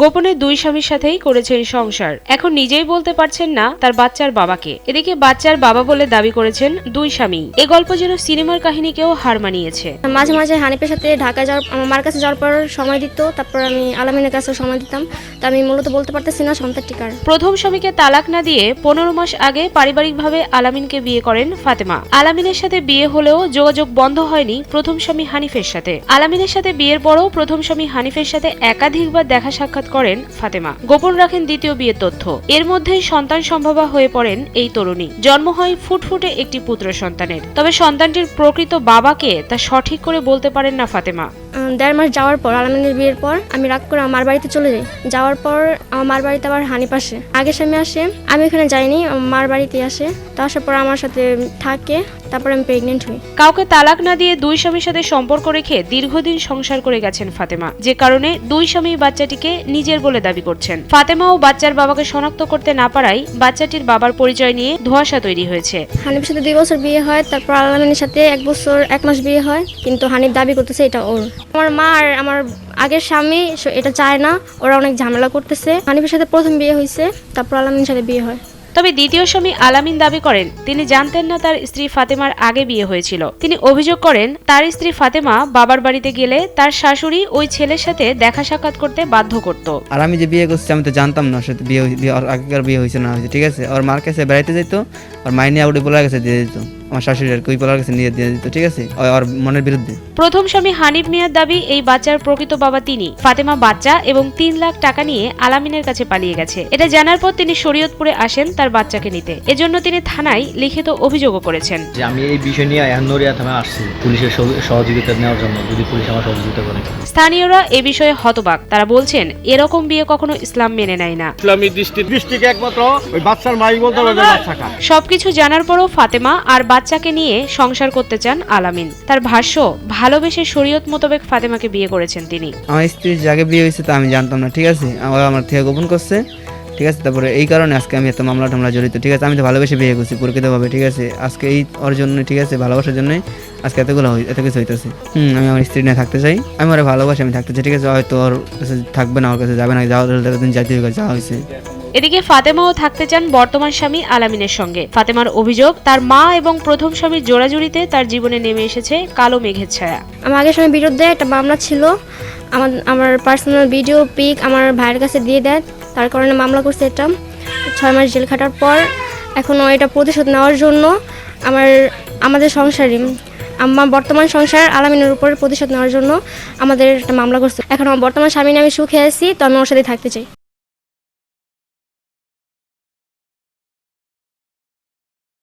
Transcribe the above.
গোপনে দুই স্বামীর সাথেই করেছেন সংসার। এখন নিজেই বলতে পারছেন না তার বাচ্চার বাবাকে। এদিকে বাচ্চার বাবা বলে দাবি করেছেন দুই স্বামী। এ গল্প যেন সিনেমার কাহিনীকেও হার মানিয়েছে। মাঝে মাঝে হানিফের সাথে ঢাকা যাওয়ার আমার মার কাছে যাওয়ার পর সময় দিত তারপর আমি আলামিনের কাছে সময় দিতাম। তা আমি মূলত বলতে পারতেছি না সন্তান টিকার প্রথম স্বামীকে তালাক না দিয়ে পনেরো মাস আগে পারিবারিকভাবে আলামিনকে বিয়ে করেন ফাতেমা। আলামিনের সাথে বিয়ে হলেও যোগাযোগ বন্ধ হয়নি প্রথম স্বামী হানিফের সাথে। আলামিনের সাথে বিয়ের পরও প্রথম স্বামী হানিফের সাথে একাধিকবার দেখা সাক্ষাৎ করেন ফাতেমা। গোপন রাখেন দ্বিতীয় বিয়ের তথ্য। এর মধ্যেই সন্তান সম্ভবা হয়ে পড়েন এই তরুণী। জন্ম হয় ফুটফুটে একটি পুত্র সন্তানের। তবে সন্তানটির প্রকৃত বাবাকে তা সঠিক করে বলতে পারেন না ফাতেমা। দেড় মাস যাওয়ার পর আলামিনের বিয়ের পর আমি রাগ করে আমার মার বাড়িতে চলে যাই। যাওয়ার পর আমার মার বাড়িতে আবার হানি পাশে আগে স্বামী আসে আমি ওখানে যাইনি আমার মার বাড়িতে আসে। তো আসার পর আমার সাথে থাকে তারপর আমি প্রেগনেন্ট হই। কাউকে তালাক না দিয়ে দুই স্বামীর সাথে সম্পর্ক রেখে দীর্ঘদিন সংসার করে গেছেন ফাতেমা। যে কারণে দুই স্বামী বাচ্চাটিকে নিজের বলে দাবি করছেন। ফাতেমা ও বাচ্চার বাবাকে শনাক্ত করতে না পারায় বাচ্চাটির বাবার পরিচয় নিয়ে ধোঁয়াশা তৈরি হয়েছে। হানিফের সাথে দুই বছর বিয়ে হয় তারপর আলামিনের সাথে এক বছর এক মাস বিয়ে হয় কিন্তু হানিফ দাবি করতেছে এটা ওর। আমার মা আর আমার আগের স্বামী এটা চায় না ওরা অনেক ঝামেলা করতেছে। হানিফের সাথে প্রথম বিয়ে হয়েছে তারপর আলামিনের সাথে বিয়ে হয়। তবে দ্বিতীয় স্বামী আলামিন দাবি করেন তিনি জানতেন না তার স্ত্রী ফাতেমার আগে বিয়ে হয়েছিল। তিনি অভিযোগ করেন তার স্ত্রী ফাতেমা বাবার বাড়িতে গেলে তার শাশুড়ি ওই ছেলের সাথে দেখা সাক্ষাৎ করতে বাধ্য করত। আর আমি যে বিয়ে করছি আমি তো জানতাম না ওর সাথে বিয়ে আগেকার বিয়ে হয়েছে না হয়েছে ঠিক আছে? ওর মার কাছে বেড়াইতে যেত আর মাইনে আউডি বলার কাছে দিয়ে দিত। আমার শাশুড়ি আর কুই বলার কাছে নিয়ে দিয়ে দিত ঠিক আছে? ওর মনের বিরুদ্ধে। প্রথম স্বামী হানিফ মিয়ার দাবি এই বাচ্চার প্রকৃত বাবা তিনি। ফাতেমা বাচ্চা এবং তিন লাখ টাকা নিয়ে আলামিনের কাছে পালিয়ে গেছে। এটা জানার পর তিনি শরীয়তপুরে আসেন তার বাচ্চাকে নিতে। এজন্য তিনি থানায় লিখিত অভিযোগও করেছেন। যে আমি এই বিষয় নিয়ে এহান্নরিয়া থানায় আসছি। পুলিশের সহযোগিতা নেওয়ার জন্য যদি পুলিশ আমার সহযোগিতা করে। স্থানীয়রা এ বিষয়ে হতবাক। তারা বলছেন এরকম বিয়ে কখনো ইসলাম মেনে নেয় না। ইসলামী দৃষ্টি দৃষ্টিকে একমাত্র ওই বাচ্চার মাই বলতে হবে যে বাচ্চা কার সবকিছু জানার পরও ফাতেমা আর বাচ্চাকে নিয়ে সংসার করতে চান আলামিন। তার ভাষ্য, ভালোবেসে শরীয়ত মোতাবেক ফাতেমাকে বিয়ে করেছেন তিনি। আমার স্ত্রীর যে আগে বিয়ে হয়েছে তা আমি জানতাম না, ঠিক আছে? আমার আমার থেকে গোপন করছে, ঠিক আছে? তারপরে এই কারণে আজকে আমি এত মামলা টামলা জড়িত, ঠিক আছে? আমি তো ভালোবেসে বিয়ে করছি প্রকৃতভাবে ঠিক আছে? আজকে এই ওর জন্য, ঠিক আছে? ভালোবাসার জন্যই আজকে এতগুলো এত কিছু হইতেছে। হুম, আমি আমার স্ত্রী নিয়ে থাকতে চাই। আমি ওরা ভালোবাসি, আমি থাকতে চাই, ঠিক আছে? হয়তো ওর কাছে থাকবে না, ওর কাছে যাবে না যাওয়া দিন যাইতে হয়েছে। এদিকে ফাতেমাও থাকতে চান বর্তমান স্বামী আলামিনের সঙ্গে। ফাতেমার অভিযোগ, তার মা এবং প্রথম স্বামীর জোড়াজুড়িতে তার জীবনে নেমে এসেছে কালো মেঘের ছায়া। আমার আগের সময় বিরুদ্ধে একটা মামলা ছিল। আমার আমার পার্সোনাল ভিডিও পিক আমার ভাইয়ের কাছে দিয়ে দেয়। তার কারণে মামলা করছে এটা। ছয় মাস জেল খাটার পর এখনও এটা প্রতিশোধ নেওয়ার জন্য আমার, আমাদের সংসারে, আমার বর্তমান সংসার আলামিনের উপর প্রতিশোধ নেওয়ার জন্য আমাদের একটা মামলা করছে। এখন আমার বর্তমান স্বামী আমি সুখে আছি, তো আমি ওর সাথে থাকতে চাই।